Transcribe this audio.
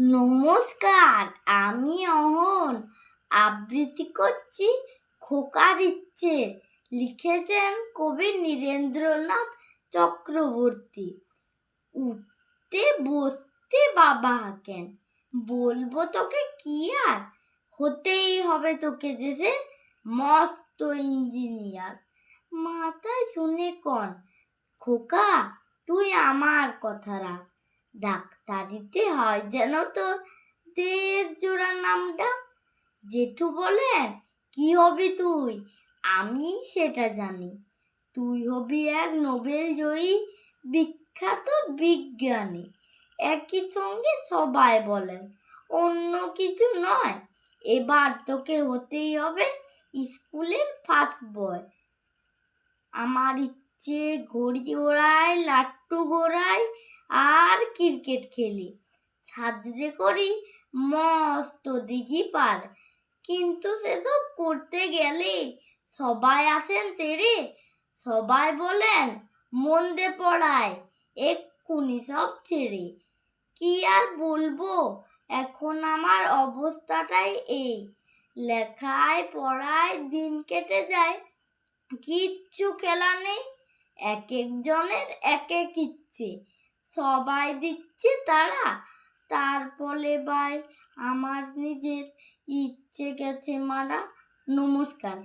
নমস্কার, আমি অহন। আবৃত্তি করছি খোকার ইচ্ছে। লিখেছেন কবি নীরেন্দ্রনাথ চক্রবর্তী। উঠতে বসতে বাবা হাঁকেন। বলব তোকে কি আর? হতেই হবে তোকে দেশের মস্ত ইঞ্জিনিয়ার। মাথায় শুনে কন, খোকা, তুই আমার কথা রাখ। ডাক্তারিতে হয়, যেন তো দেশ জোড়া নামটা জেঠু বলেন। কি হবি তুই? আমি সেটা জানি। তুই হবি এক নোবেল জয়ী, বিখ্যাত বিজ্ঞানী। একই সঙ্গে সবাই বলেন, অন্য কিছু নয়, এবার তোকে হতেই হবে স্কুলের ফার্স্ট বয়। আমার ইচ্ছে, ঘড়ি ওড়ায়, লাট্টু ঘোড়ায় আর ক্রিকেট খেলি। সাজরে করি মস্ত দিঘি পার। কিন্তু সেসব করতে গেলে সবাই আসেন তেরে। সবাই বলেন মন দে পড়ায়, এক্ষুনি সব ছেড়ে। কি আর বলব, এখন আমার অবস্থাটাই এই। লেখায়, পড়ায় দিন কেটে যায়, কিচ্ছু খেলা নেই এক একজনের এক এক ইচ্ছে। সবাই দিচ্ছে তারা। তার ফলে ভাই আমার নিজের ইচ্ছে গেছে মারা। নমস্কার।